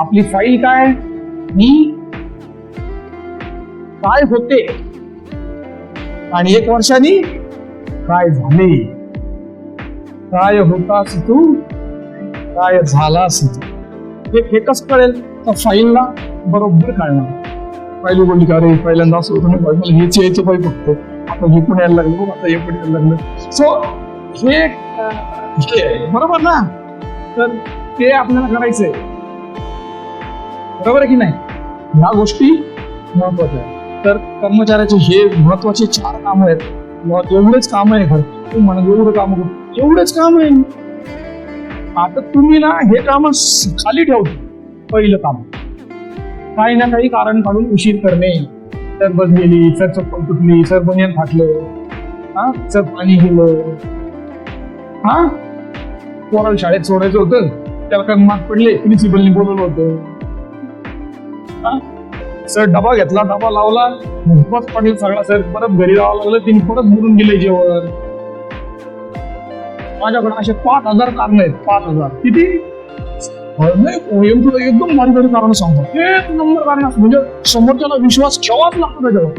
आपली फाईल काय? मी काय होते? आणि एक वर्षाने काय झाले? काय होतास तू काय झालास तू हे फेकच कळेल? तर फाईलला बरोबर कळणार. फाईल बोलली का अरे पहिल्यांदा असं होतं मला हेच यायचं पाहिजे फक्त. आता हे पण यायला लागलं आता हे पण यायला लागलं. सो हे बरोबर ना? तर ते आपल्याला करायचंय. बरोबर आहे की नाही? ह्या गोष्टी महत्त्वाच्या आहेत. तर कर्मचाऱ्याचे हे महत्त्वाचे चार काम आहेत. किंवा एवढेच काम आहे खरं तू म्हणा एवढं काम करू एवढेच काम आहे. आता तुम्ही ना हे काम खाली ठेवतो पहिलं काम. काही ना काही कारण काढून उशीर करणे. सर बस गेली सर चप्पल तुटली सर बनियन फाटलं. हा? सर पाणी गेलं. हा? कोणाला शाळेत सोडायचं होतं. त्याला काय मार्क पडले प्रिन्सिपलनी बोलवलं होतं. सर डबा घेतला डबा लावला. भूकच पडला सगळा सर. परत घरी जावं लागलं तिने परत बोलून गेले जेवण. माझ्याकडे असे पाच हजार कारण आहेत. पाच हजार. किती? अरे एकदम एकदम भारी भारी कारण सांगतो. एक नंबर कारण असतं म्हणजे समोरच्याला विश्वास ठेवाच लागतो त्याच्यावर.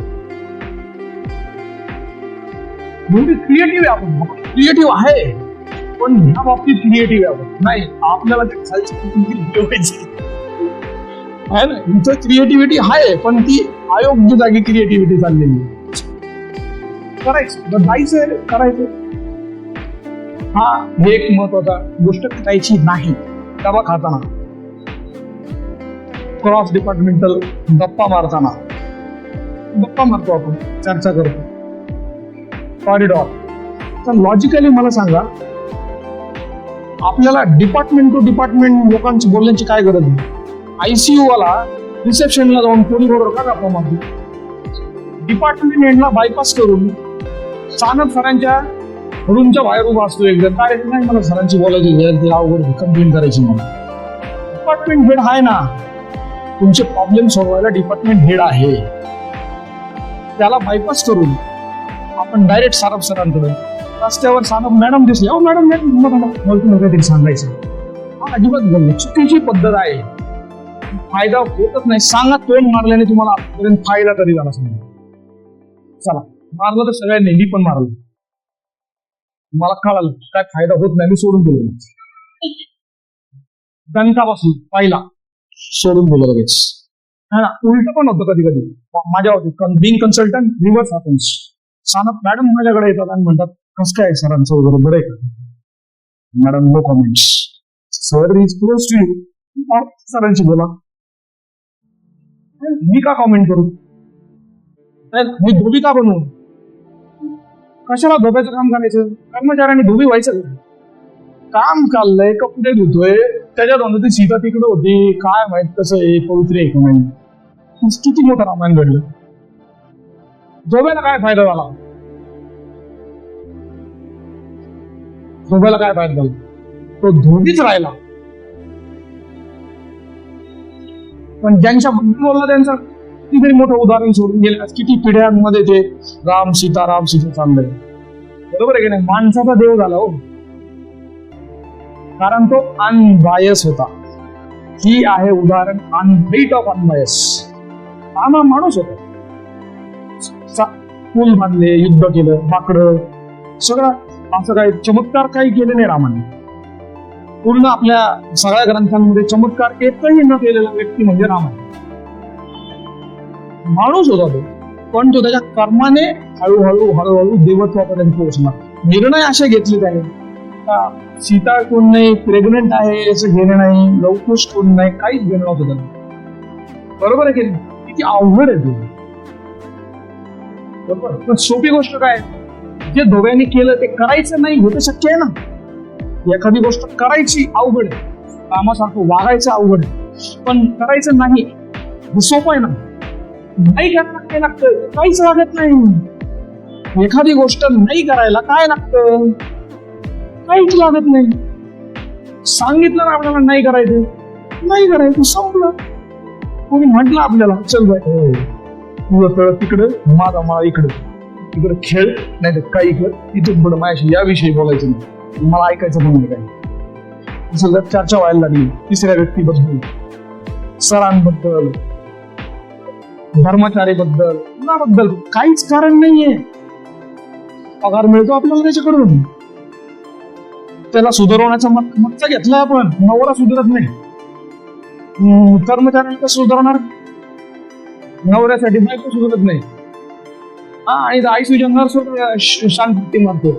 म्हणजे क्रिएटिव्ह आहे आपण. क्रिएटिव्ह आहे. पण ह्या बाबतीत क्रिएटिव्ह आहे आपण. नाही आपल्याला आहे ना? क्रिएटिव्हिटी आहे पण ती अयोग्य जागी क्रिएटिव्हिटी चाललेली आहे. करायचं. जायचं करायचं. हा हे एक महत्त्वाचा गोष्ट करायची नाही. डबा खाताना. क्रॉस डिपार्टमेंटल गप्पा मारताना. गप्पा मारतो आपण चर्चा करतो. कॉरिडॉर तर लॉजिकली मला सांगा आपल्याला डिपार्टमेंट टू डिपार्टमेंट लोकांची बोलण्याची काय गरज नाही आयसीयू वाला रिसेप्शनला जाऊन कोणी बरोबर का गप्पा मारतो डिपार्टमेंट एंडला बायपास करून सानप सरांच्या रूमच्या बाहेर उभा असतो एकदा. काय नाही मला सरांची बोलायची वेळ ते अवघड कंप्लेंट करायची मला. डिपार्टमेंट हेड आहे ना तुमचे प्रॉब्लेम सोडवायला डिपार्टमेंट हेड आहे. त्याला बायपास करून आपण डायरेक्ट सारप सरांकडे. रस्त्यावर सानप मॅडम दिसले. अहो मॅडम मॅडम मला मला तुम्हाला काहीतरी सांगायचं हा अजिबात बोललो चुकीची पद्धत आहे. फायदा होतच नाही. सांगा तोंड मारल्याने तुम्हाला आतापर्यंत फायदा तरी झाला समजा चला मारलं तर सगळ्यांनी मी पण मारलं. मला कळालं काय फायदा होत नाही मी सोडून दिलं. गणितापासून पहिला सोडून दिलं लगेच. हा ना उलट पण होतं कधी कधी. माझ्या होती being consultant reverse happens Sanap madam माझ्याकडे येतात आणि म्हणतात कसं काय सरांचं वगैरे बरं आहे का? Madam no comments sir is close to you सरांशी बोला. मी का कमेंट करू? नाही, मी धोबी का बनवू? कशाला धोब्याचं काम करायचं? कर्मचाऱ्यांनी धोबी व्हायचं काम चाललंय कपडे धुतोय त्याच्यात म्हणतो ती सीता तिकडे होती. काय माहीत कसं आहे पवित्र आहे का नाही? किती मोठं रामायण घडलं. धोब्याला काय फायदा झाला? धोब्याला काय फायदा झाला? तो धोबीच राहिला. पण ज्यांच्या बद्दल बोलला त्यांचं किती मोठं उदाहरण सोडून गेले. किती पिढ्यांमध्ये ते राम सीता राम सीता चाललंय. बरोबर आहे की नाही? माणसाचा देव झाला हो. कारण तो अनबायस होता. ही आहे उदाहरण अनब्रीट ऑफ अनबायस राम माणूस होता. पूल बांधले युद्ध केलं माकडं सगळं असं काही चमत्कार काही केले नाही रामाने. पूर्ण आपल्या सगळ्या ग्रंथांमध्ये चमत्कार एकही न केलेला व्यक्ती म्हणजे राम आहे. माणूस होता तो पण तो त्याच्या कर्माने हळूहळू हळूहळू देवत्वापर्यंत पोहोचला. निर्णय असे घेतले त्याने. का सीता कोण नाही प्रेग्नेंट आहे असं घेणं नाही लवकुश कोण नाही काहीच घेणं नव्हतं त्याला बरोबर आहे की किती अवघड आहे ते. बरोबर? पण सोपी गोष्ट काय? जे दोघांनी केलं ते करायचं नाही हे तर शक्य आहे ना. एखादी गोष्ट करायची अवघड आहे. कामासारखं वागायचं अवघड आहे. पण करायचं नाही सोपं आहे ना. नाही करणार काय लागतं काहीच लागत नाही. एखादी गोष्ट नाही करायला काय लागतं? काहीच लागत नाही. सांगितलं ना आपल्याला नाही करायचं. नाही करायचं संपलं. कोणी म्हटलं आपल्याला चल बाय हो. तुझं तळ तिकडं माझा मला इकडं. तिकडं खेळ नाही तर काही कर. इथून पुढे माझ्याशी याविषयी बोलायचं नाही. मला ऐकायचं पण नाही काही चर्चा व्हायला लागली. तिसऱ्या व्यक्ती बसून सरांबद्दल धर्मचारीबद्दल कुणाबद्दल काहीच कारण नाहीये. पगार मिळतो आपल्याला त्याच्याकडून. त्याला सुधारवण्याचा मत मत्ता घेतलाय आपण. नवरा सुधारत नाही. हम्म, कर्मचाऱ्यांना कसं सुधारणार? नवऱ्यासाठी बायको सुधारत नाही. हा आणि आयसीयू जंगलावर शांत मारतो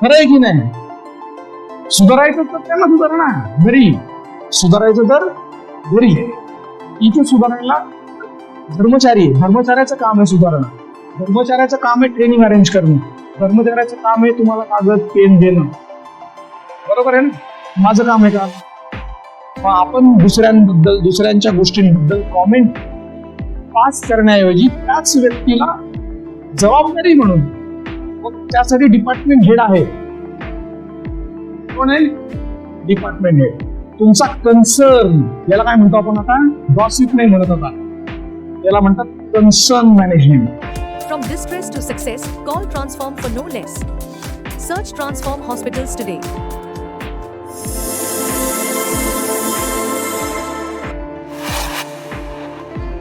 खरं आहे की नाही? सुधारायचं तर त्यांना सुधारणा घरी सुधारायचं तर घरी. इथे सुधारायला धर्मचारी धर्मचाऱ्याचं काम आहे सुधारणा. धर्मचाऱ्याचं काम आहे ट्रेनिंग अरेंज करणं. धर्मचाऱ्याचं काम आहे तुम्हाला कागद पेन देणं. बरोबर आहे ना? माझं काम आहे का? मग आपण दुसऱ्यांबद्दल दुसऱ्यांच्या गोष्टींबद्दल कॉमेंट पास करण्याऐवजी त्याच व्यक्तीला जबाबदारी म्हणून. मग त्यासाठी डिपार्टमेंट हेड आहे. कोण आहे डिपार्टमेंट हेड तुमचा कन्सर्न याला काय म्हणतो आपण आता गॉसिप नाही म्हणत आता याला म्हणतात concern management From distress to success, call Transform for no less. Search Transform Hospitals today.